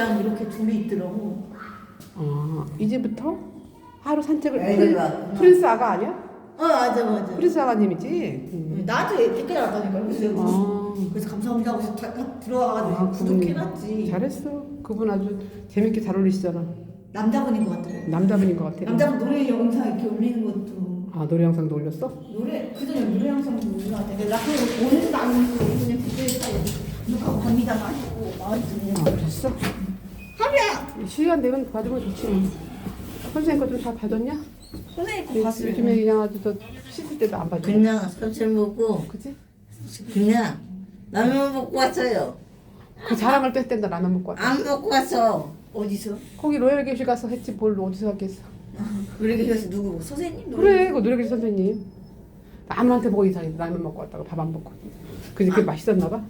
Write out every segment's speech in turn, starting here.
고양 이렇게 둘이 있더라고. 어, 이제부터 하루 산책을 애들 프린, 왔구나. 프린스 아가 아니야? 어 맞아 맞아. 프린스 아가님이지? 음. 나한테 댓글. 그래서 내가 아, 그래서 감사합니다 하고 다- 다 들어와가지고 아, 구독해놨지. 잘했어. 그분 아주 재밌게 잘 어울리시잖아. 남자분인 것 같더라고. 남자분인 것 같아. 남자분 노래 영상 이렇게 올리는 것도 아 노래 영상도 올렸어? 노래 그전에 노래 영상도 올라왔대. 근데 나 그거 오는지도 안 오는지 그냥 그때 녹화하고 갑니다 마시고 마을쯤에. 아 그랬어? 시간 되면 봐주면 좋지. 뭐. 선생님 거 좀다 봐줬냐? 선생님 거 봤어요. 요즘에 그냥 아주 저 씻을 때도 안 봐줘. 그냥 삼촌 먹고 그치? 그냥 라면 먹고 왔어요. 그 자랑을 또 했댄다 라면 먹고 왔다. 안 먹고 왔어. 어디서? 거기 로얄 교실 가서 했지 뭘 어디서 하겠어. 노래 교실에서 누구? 선생님? 그래 그 노래 교실 선생님. 아무한테 보고 이상해 라면 먹고 왔다고 밥 안 먹고. 그게 그게 맛있었나 봐.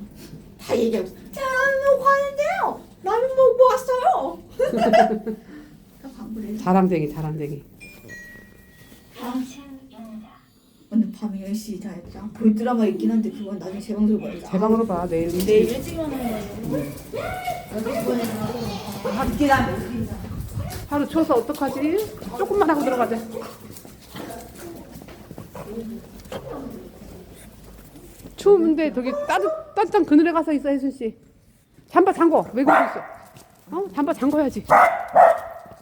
다 얘기하고 자 라면 가는데요. 라면 먹고 왔어요. 다 광고를. 자랑쟁이 자랑쟁이. 오늘 밤에 10시 다 했죠. 볼 드라마 있긴 한데 그건 나중에 재방송 봐야죠. 제 방으로 봐 내일. 내일 일찍 오는 거예요. 시간에 나가고 늦게 나면 하루 추워서 어떡하지? 조금만 하고 들어가자. 추운데 저기 따뜻 따뜻한 그늘에 가서 있어 혜순 씨. 잠바 잠궈 왜 그러고 있어? 어 잠바 잠궈야지.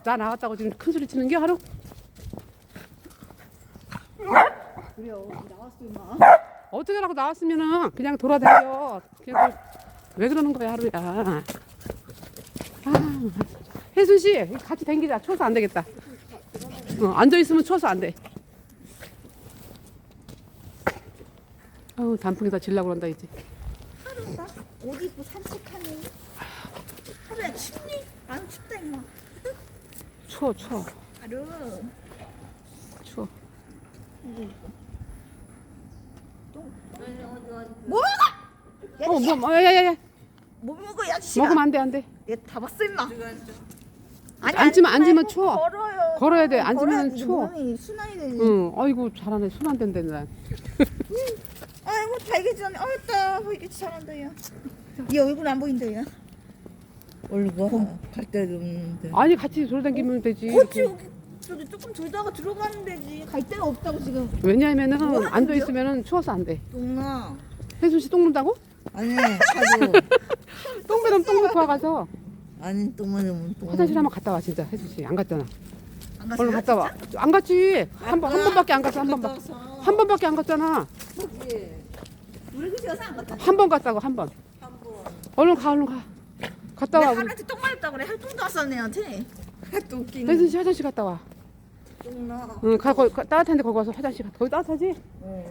나 나왔다고 지금 큰 소리 치는 게 하루? 그래요. 나왔어 막. 어떻게 하라고 나왔으면은 그냥 돌아다녀. 그냥 그- 왜 그러는 거야 하루야? 아, 혜순 씨 같이 댕기자. 추워서 안 되겠다. 어, 앉아 있으면 추워서 안 돼. 아우 단풍에다 질라고 그런다 이제. 하루다. 옷 입고 산책 하루야 춥니? 안 춥다 임마. 추워 추워 하루. 추워. 뭐 먹어? 어, 뭐, 뭐, 야야야, 뭐 먹어 야 지가. 먹으면 안 돼, 안 돼. 얘다 봤어 임마. 아니, 앉으면- 앉지 앉으면 말고 추워. 걸어요. 걸어야 돼. 앉으면 걸어야지. 추워. 몸이 순환이 되지. 응, 아이고 잘하네. 손안 된다, 난. 아이고 달기 전에 어따 보이기 잘한다 야. 얘 얼굴 안 보인다 야. 얼굴 갈 데도 없는데. 아니 같이 돌아다니면 되지. 그렇지 여기 저기 조금 돌다가 들어가면 되지. 갈 데가 없다고 지금. 왜냐하면은 뭐 하는 앉아 거야? 있으면은 추워서 안 돼. 똥나. 혜순 씨똥 눈다고? 아니 하도 똥 배럼 똥 놓고 와가서 아니 똥만 하면 똥. 화장실 한번 갔다 와 진짜 혜순 씨 안 갔잖아. 안 갔어요? 얼른 갔다 와. 안 갔지. 한 번 한 번밖에 안 갔어 한 번밖에. 와서. 한 번밖에 안 갔잖아. 우리 그지 가서 안 갔다. 한 번 갔다고 한 번. 얼른 가 얼른 가. 갔다 와. 우리. 하루한테 똥 맞았다 그래. 할똥도 왔어 내한테. 또 웃기네. 혜순 씨 화장실 갔다 와. 똥나. 응, 가 가- 따뜻한데 거기 가서 화장실 가. 거기 따뜻하지?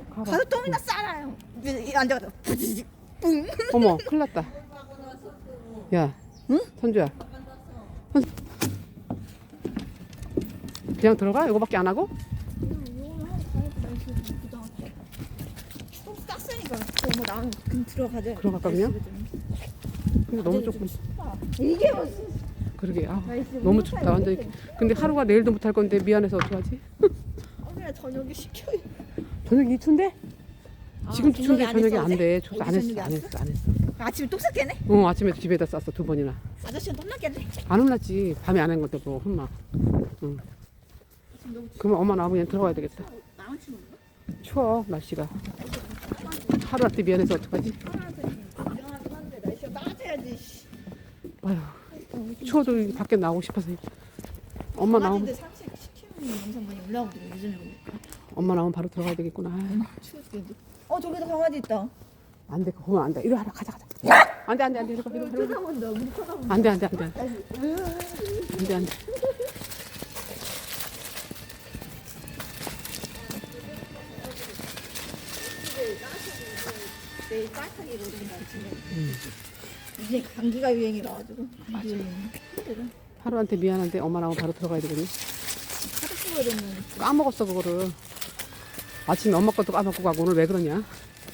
가봐. 가서 똥이나 싸라요. 이제 앉아가지고 부지직 뿡. 어머, 큰일 났다. 야, 응? 선주야. 선... 그냥 들어가? 이거밖에 안 하고? 똥 쌌으니까 어머 나는 그냥 들어가자. 들어갈까, 그냥? 근데 너무 조금. 이게 무슨 그러게. 아, 너무 춥다. 완전. 근데 하루가 내일도 못 할 건데 미안해서 어떡하지? 그냥 저녁에 시켜요. 저녁 이춘데? 지금 저녁에 추운데 안 저녁에 했어, 안 어제? 돼. 저- 안 어제 했어, 저녁에 안 안 했어, 안 했어. 아침에 똥 쌌겠네. 어, 아침에 집에다 쌌어 두 번이나. 아저씨는 혼났겠네. 안 혼났지. 밤에 안한 것도 뭐 혼나. 응. 그러면 엄마 나오면 들어가야 되겠다. 나만 치는? 추워 날씨가. 하루한테 미안해서 어떡하지? 미안하긴 한데 날씨가 따뜻해야지. 씨. 아휴, 추워도 밖에 나오고 싶어서. 엄마 나오면 강아지들 산책 시키는 영상 많이 올라오거든요. 예전에 보니까. 엄마 나오면 바로 들어가야 되겠구나. 아휴, 추워 죽겠는데. 어 저기도 강아지 있다. 안 돼, 그러면 안 돼. 이리 와라, 가자, 가자. 안 돼, 안 돼, 안 돼. 이리 와, 이리 와, 이리 와. 쳐다본다. 우리 쳐다본다. 안 돼, 안 돼, 안 돼. 안 돼, 안 돼. 안 돼. 내일 따뜻하게 입어준다 지금. 이제 감기가 유행이라 가지고. 감기 유행. 하루한테 미안한데 엄마 나오면 바로 들어가야 되겠네. 하루 쓰고 이러면 까먹었어, 그거를. 아침에 엄마 것도 까먹고 가고 오늘 왜 그러냐?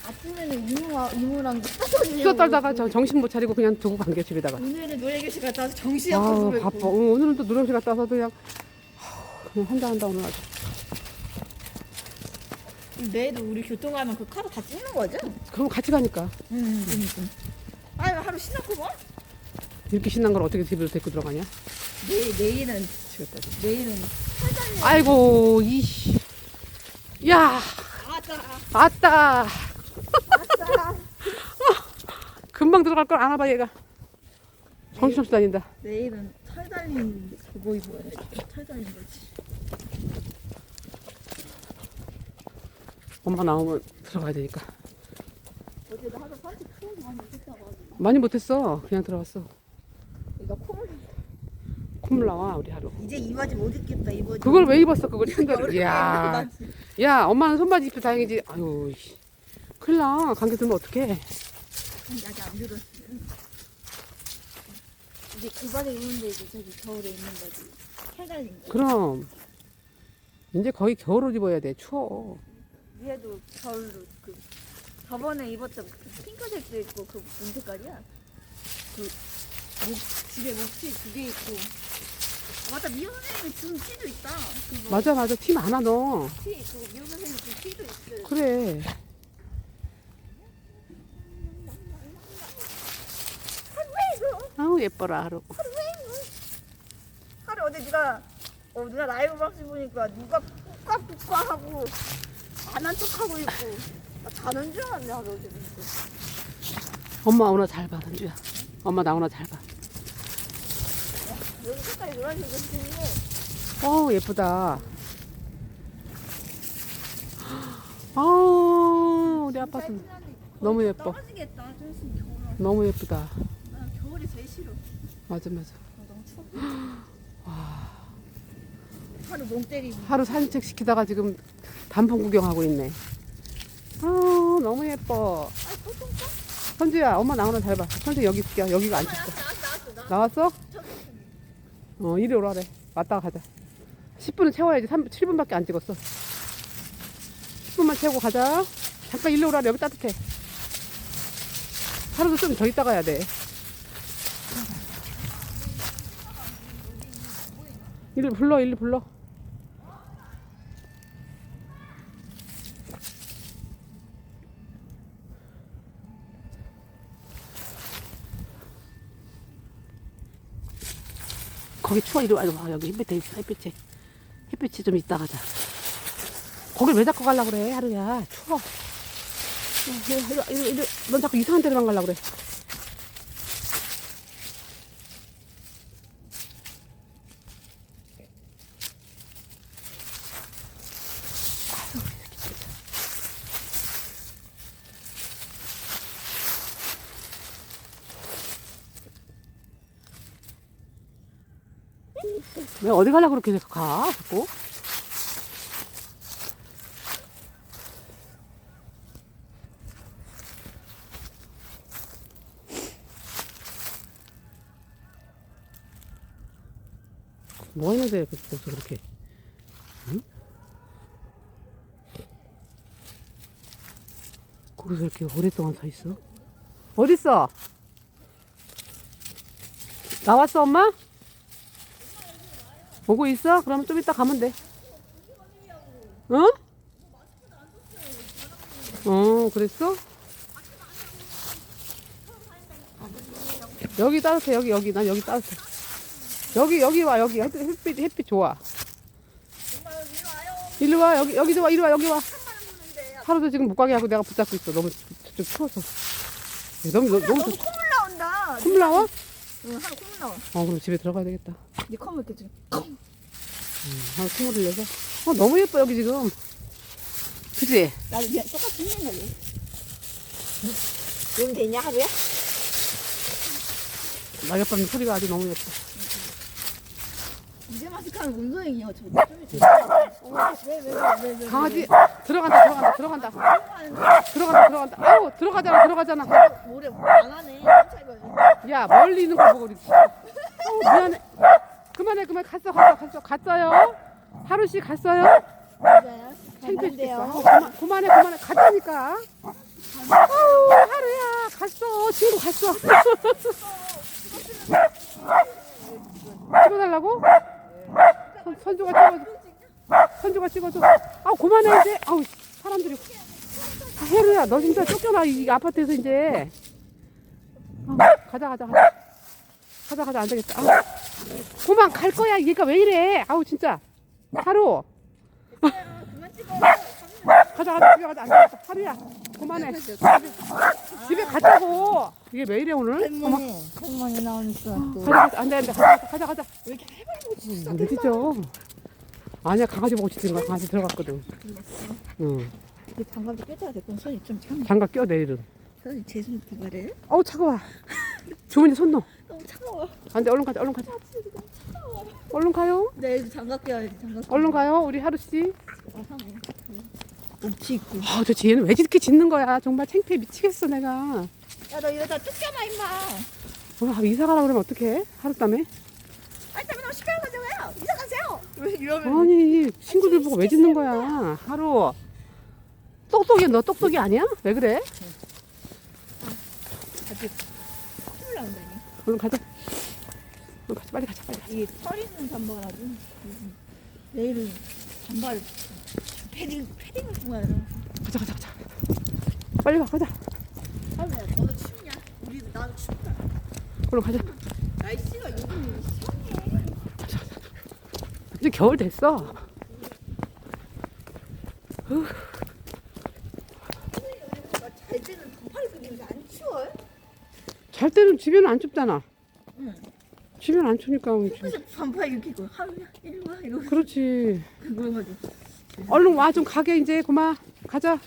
아침에는 이모와 이모랑. 수다 떨다가 저 정신 못 차리고 그냥 두고 간 게 집에다가. 오늘은 노래 교실 갔다 와서 정신이 아우 없어서 바빠. 응, 오늘은 또 노래실 갔다 와서 그냥 하, 그냥 혼자 한다 오늘 아주. 내일도 우리 교통 가면 그 카드 다 찍는 거죠? 그럼 같이 가니까. 응, 그러니까. 아유 하루 신났고 뭐? 이렇게 신난 걸 어떻게 집으로 데리고 들어가냐? 내일 내일은 미치겠다. 진짜. 내일은 아이고 이씨. 야 아따. 아따. 금방 들어갈 걸 아나 봐 얘가. 정신없이 다닌다. 내일은 털 달린 그거 입어야 돼. 털 달린 거지. 엄마 나오면 들어가야 되니까. 어제 나 하루 산책 추워서 많이 못했다고 하지. 많이 못했어. 그냥 들어갔어. 나 콧물 콧물 나와 우리 하루. 이제 이 바지 못 입겠다 이 바지. 그걸 왜 입었어 그걸 여름에 야. 야 엄마는 손바지 입고 다행이지. 아유, 씨. 큰일 나. 감기 들면 어떡해. 아직 안 들었어. 이제 그 바지 입는데 이제 저기 겨울에 입는 바지. 털 달린 거. 그럼 이제 거의 겨울옷 입어야 돼. 추워. 위에도 겨울로 그 저번에 입었던 그 핑크색도 있고 그 무슨 색깔이야? 그 목, 집에 목티 두개 있고. 아, 맞다 미호 선생님이 준 티도 있다. 그거 맞아 맞아 티 많아 너. 티, 그 미호 선생님 준 티도 있어. 그래. 아우 예뻐라 하루. 하루 어제 네가 어 누나 라이브 방송 보니까 누가 꾹깍꾹깍 하고 안 한 척하고 있고 나 자는 줄 알았네 하루 진짜. 엄마 오늘 잘 봐, 단주야. 엄마 나 오늘 잘 봐. 여기 색깔이 노란색이 생기네. 어우 예쁘다. 아 우리 아파트 너무 예뻐. 떨어지겠다. 좀 있으면 겨울 와. 너무 예쁘다. 나 겨울이 제일 싫어. 맞아 맞아. 아, 너무 추워. 하루 멍 때리고. 하루 산책 시키다가 지금 단풍 구경하고 있네. 아 너무 예뻐. 선주야 엄마 나 오늘 잘 봐. 선주 여기 있을게. 여기가 안 춥다. 나왔어? 어 이리 오라 그래. 왔다가 가자. 10분은 채워야지. 3, 7분밖에 안 찍었어. 10분만 채우고 가자. 잠깐 일로 오라 그래. 여기 따뜻해. 하루도 좀 더 있다 가야 돼. 일로 불러, 일로 불러. 거기 추워. 이리 와 이리 와. 여기 햇빛에 있어 햇빛에. 햇빛이 좀 있다 가자. 거길 왜 자꾸 가려고 그래 하루야? 추워. 어, 이리 와, 이리 와. 넌 자꾸 이상한 데로만 가려고 그래 왜 어디 가려고 그렇게 가? 자꾸. 뭐 하는데 거기서 그렇게? 응? 거기서 이렇게 오랫동안 서 있어? 어딨어? 나왔어 엄마? 보고 있어? 그러면 좀 이따 가면 돼. 응? 어, 그랬어? 여기 따뜻해, 여기, 여기. 난 여기 따뜻해. 여기, 여기 와, 여기. 햇빛, 햇빛, 좋아. 일로 와, 여기, 여기 와, 이리 와, 여기 와. 하루도 지금 못 가게 하고 내가 붙잡고 있어. 너무 좀 추워서. 너무, 너무, 너무 좋 콧물 나온다. 콧물 나와? 응 하루 콧물 나와. 어, 그럼 집에 들어가야 되겠다. 네 콧물 이렇게 좀. 하루 콧물 흘려서. 어, 너무 예뻐, 여기 지금. 그치? 나도 그냥 똑같이 있는 거지. 용 되냐 하루야? 낙엽밤 소리가 아주 너무 예뻐. 이제 운동이야 저. 왜왜 왜 왜 강아지 들어간다 들어간다 들어간다 들어간다 들어간다 아우 들어가잖아 들어가잖아 모래 안 하네. 깜짝이야. 야 멀리 있는 걸 보고 그러지 아우 미안해. 그만해 그만 갔어 갔어 갔어. 갔어요? 하루 씨 갔어요? 맞아요. 창피해 죽겠어. 아우, 그만, 그만해 그만해. 갔다니까. 아우 하루야. 갔어. 친구 갔어. 찍어달라고? 선, 선주가 찍어줘. 선주가 찍어줘. 아우 그만해 이제. 아우 사람들이. 아, 혜루야 너 진짜 쫓겨나 이 아파트에서 이제 어, 가자 가자 가자 가자 가자 안 되겠다. 아우. 그만 갈 거야. 얘가 왜 이래? 아우 진짜. 하루. 가자 가자 집에 가자 안 되겠다. 하루야. 그만해. 집에, 가자고. 이게 왜 이래 오늘? 어머. 할머니, 할머니 나오니까 또. 가자 가자 안 돼 안 돼 가자 가자 가자. 왜 이렇게 짖어? 왜 짖어? 아니야 강아지 보고 짖는 거야. 강아지 들어갔거든. 응. 이 장갑도 껴줘야 될건 손이 좀 참. 장갑 껴 내일은. 제손 대가래. 어우 차가워. 주머니 손 넣어. 너무 차가워. 안돼 얼른 가자 얼른 가자. 얼른 가요. 내일 장갑 껴야지 장갑. 얼른 가요 우리 하루 씨. 어, 하고. 옵치 있고. 아 도대체 얘는 왜 이렇게 짖는 거야? 정말 창피해 미치겠어 내가. 야 너 이러다 쫓겨나 임마. 어, 아, 이사 가라 그러면 어떡해? 하루 땀에? 아니 때문에 너 시간 가져가요. 이사 가세요. 왜 이러면? 아니 친구들 보고 왜 짖는 거야? 하루. 똑똑이 너 똑똑이 아니야? 왜 그래? 아직 콧물 나온다니. 얼른 가자. 얼른 가자 빨리 가자 빨리 가자. 이게 털 있는 아주. 내일은 잠바를 패딩 패딩을 가야 돼. 가자 가자 가자. 빨리 가 가자. 하루야 너는 춥냐? 우리 나는 춥다. 얼른 가자. 날씨가 요즘 이상해. 이제 겨울 됐어. 잘 때는 반팔 입으면 안 추워요? 잘 때는 집에는 안 춥잖아. 응. 집에는 안 추니까. 그래서 반팔 입고 하루야 이리 와 이러고 그렇지. 그래가지고 얼른 와 좀 가게 이제 그만 가자.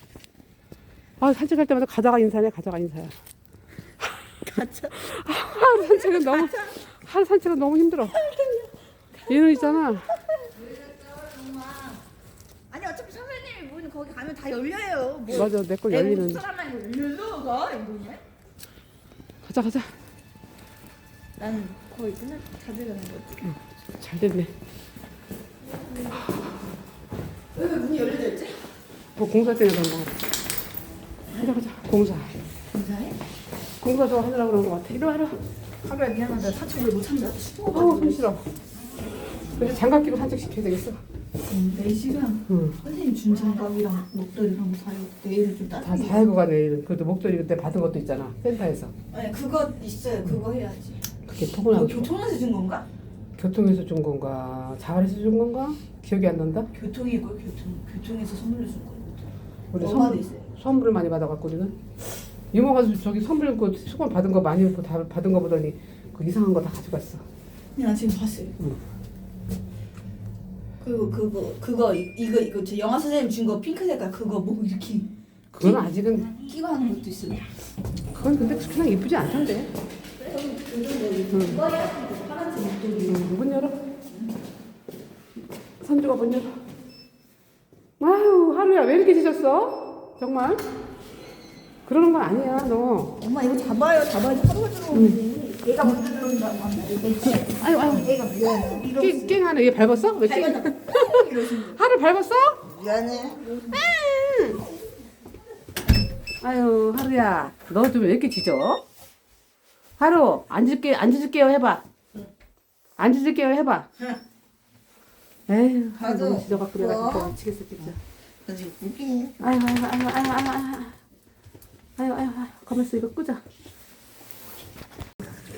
아 산책할 때마다 가자가 인사네 가자가 인사야. 가자. 하루 산책은 너무 하루 산책은 너무 힘들어. 얘는 있잖아. 아니 어차피 선생님이 문 거기 가면 다 열려요. 뭐 맞아 내걸 내가 열리는. 사람만 열려 가 이러냐? 가자 가자. 나는 거의 끝날 자주 가는 거 어떡해? 잘 됐네. 왜 문이 열려져 있지? 뭐 공사 때문에 그런 거 같아. 가자 가자 공사. 감사해. 공사 좀 하느라고 그런 거 같아. 이리 와 이리 와. 하루야 미안하다 사춘기 못 참다. 어우 손 싫어. 근데 장갑 끼고 산책 시켜야 되겠어. 음, 4시간 응. 선생님 준 장갑이랑 목도리랑 다 입고 내일은 좀 다 따뜻해. 다 해고 가 내일은. 그래도 목도리 그때 받은 것도 있잖아. 센터에서. 아니 그거 있어요. 그거 해야지. 그게 그거 포근하고. 교통에서 준 건가? 교통에서 준 건가? 자활에서 준 건가? 기억이 안 난다. 교통이고 교통. 교통에서 선물로 준 거예요. 우리 너가 선, 있어요. 선물을 많이 받아갖고 우리는 이모가 저기 선물 그 수건 받은 거 많이 받은 거 보더니 그 이상한 거 다 가져갔어. 야 지금 봤어요. 응. 그리고 그거 그거 이- 이거 이거 저 영화 선생님 준 거 핑크 색깔 그거 뭐 이렇게 그건 아직은 끼고 하는 것도 있어요. 그건 근데 그냥 이쁘지 않던데. 응. 파란색 목도리. 응, 문 열어. 선주가 문 열어. 아유 하루야 왜 이렇게 짖었어? 정말? 그러는 건 아니야 너. 엄마 이거 잡아요. 잡아야지 하루가 들어오지. 얘가 먼저 들어온다고 하면 얘가 아유 아유. 얘가 미안해. 깽, 깽하네 얘 밟았어? 왜. 이러시는 하루 밟았어? 미안해. 아유 하루야 너 좀 왜 이렇게 짖어? 하루 앉을게 앉을게요 해봐 앉을게요 해봐 에휴 하루. 너무 짖어갖고 내가 진짜 뭐? 미치겠어 진짜 나 지금 웃기네. 아유 아유 아유 아유 아유 아유 아유 아유 아유 가만있어 이거 끄자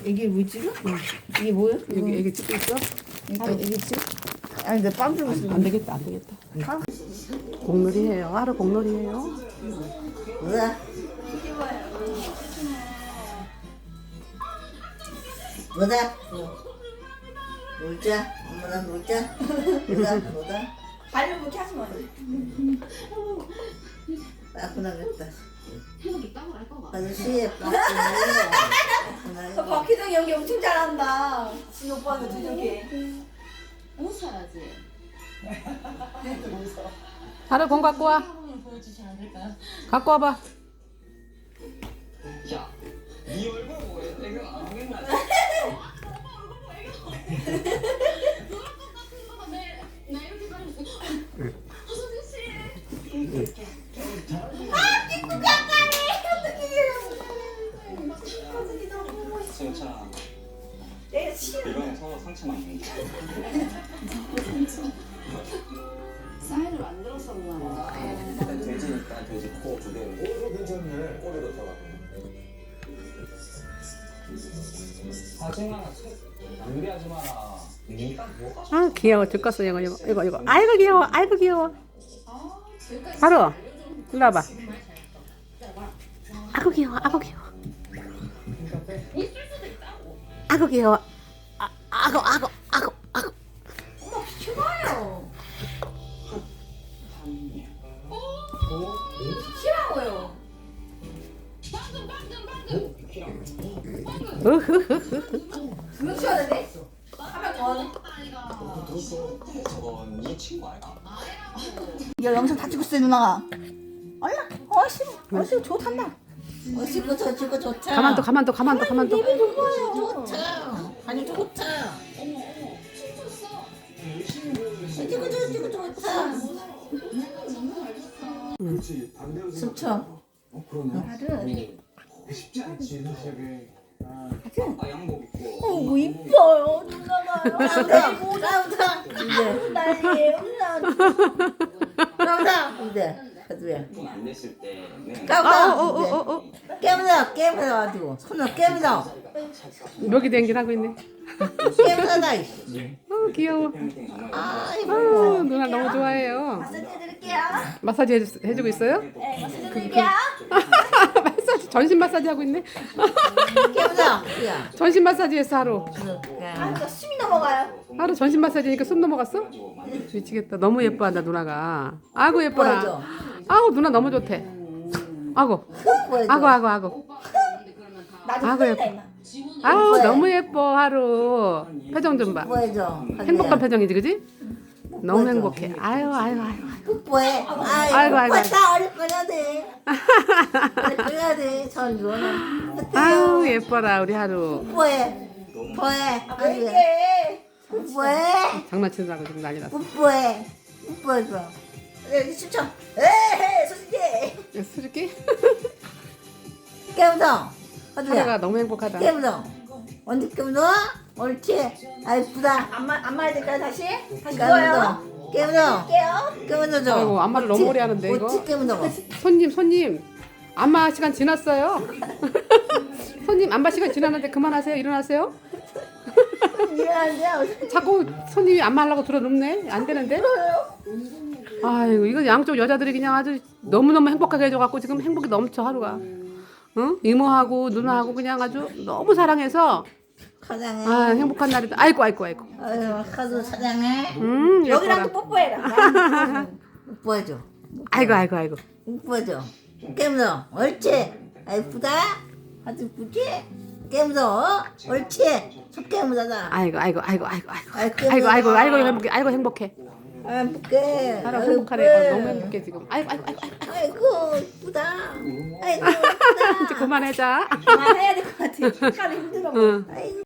이게 뭐지? 이게 뭐야? 여기 애기 찍고 있어? 이거 이게 지금? 아니 내빵 들고 있어. 안 되겠다 안 되겠다 공놀이 해요 하루 공놀이 해요 뭐야? 뭐다? 놀자. 엄마랑 놀자. 뭐다? 뭐다? 발로 그렇게 하지 마. 따분하겠다. 태극이 땅을 할것 같아. 아저씨 나 박희정 연기 엄청 잘한다. 진 오빠는 저녁에. 웃어야지. 다들 공 갖고 와. 갖고 와봐. 야, 네 얼굴 뭐해? 내가 안 보겠나? 나 이렇게 말했어. 어서 드시. 승차 내가 싫어. 이번에 서로 상처 많이 일단 돼지니까 돼지 코 두 개로 오, 괜찮네. 꼬리로. 하지 마라. 마라. 뭐가 아 귀여워. 죽겠어 이거 이거 이거 이거. 아이고 귀여워. 아이고 귀여워. 바로. 일로 와봐. 아이고 귀여워. 아이고 귀여워 아이고 귀여워 아, 돼? 하면 더. 저거 네 친구 아이가? 야 영상 다 찍었어요 누나가. 얼라. 어씨 어씨 좋단다. 그저 저거 좋다. 가만 둬 가만 둬 가만 둬 가만 둬 좋다. 아니 좋다. 이거 저 이거 좋다. 숨쳐. 나를. 아빠 양복 입고. 어 이뻐요 누나가. 나보다 나보다 이제 난리예요 나보다 이제 가두야. 안 됐을 때는 까보다 어어 어 어 어 깨물어 깨물어 가지고 손을 깨물어 묘기 댕긴 하고 있네 깨물어다 이씨. 어 귀여워 하고. 아 아이고. 누나 너무 좋아해요 마사지 해드릴게요. 마사지 해주, 해주고 있어요? 네 마사지 해드릴게요. 마사지 전신 마사지 하고 있네 깨물어. 야. 전신 마사지 했어 하루 아 이거 숨이 넘어가요. 하루 전신 마사지니까 숨 넘어갔어? 미치겠다 너무 예뻐한다 누나가 아이고 예뻐라 보여줘. 아우 누나 너무 좋대 아고. 아고 아고 아고 나도. 임마. 아우. 너무 예뻐 하루 표정 좀봐 보여줘. 행복한 표정이지 그지? 너무 행복해 아유 아유 아유 뽀뽀해. 아이고 아이고. 어릴 거야 돼. 어릴 거야 돼. 전 이거는. 아유 예뻐라 우리 하루 뽀뽀해. 뽀뽀해. 아이고. 뽀뽀해. 장난치느라고 지금 난리 났어 뽀뽀해. 뽀뽀해줘. 여기 추천. 에헤 솔직히. 수줍기? 깨물어. 어디야? 하루가 너무 행복하다 깨물어. 언제 깨물어? 옳지. 아 이쁘다. 안마 안마 해야 될까요 다시? 다시 아, 깨물어. 깨물어. 할게요. 깨물어줘. 아이고, 안마를 너무 오래 하는데, 이거. 어찌 깨물어. 손님 손님 안마 시간 지났어요 손님 안마 시간 지났는데 그만하세요 일어나세요 미안한데요. 자꾸 손님이 안마 하려고 들어 눕네 안 되는데 아이고 이거 양쪽 여자들이 그냥 아주 너무너무 행복하게 해줘갖고 지금 행복이 넘쳐 하루가 응? 이모하고 누나하고 그냥 아주 너무 사랑해서 사랑해. 아 행복한 날이다 아이고 아이고 아이고 아유, 카드 사랑해. 음 여기랑 또 뽀뽀해라. 뽀뽀해줘. 아이고 아이고 아이고 뽀뽀해줘. 깨물어. 옳지. 아이쁘다. 아주 이쁘지? 깨물어. 옳지. 손 깨물어라. 아이고 아이고 아이고 아이고 아이고, 아이고 아이고 아이고 아이고 행복해 아이고 행복해 아, 행복해. 하루 아이고, 행복하래 어, 너무 행복해 지금 아이고 아이고 아이고 아이고. 아이고, 이쁘다. 아이고, 이제 이쁘다. 그만하자 그만해야 될 것 같아. 칼이 힘들어. 응. 아이고,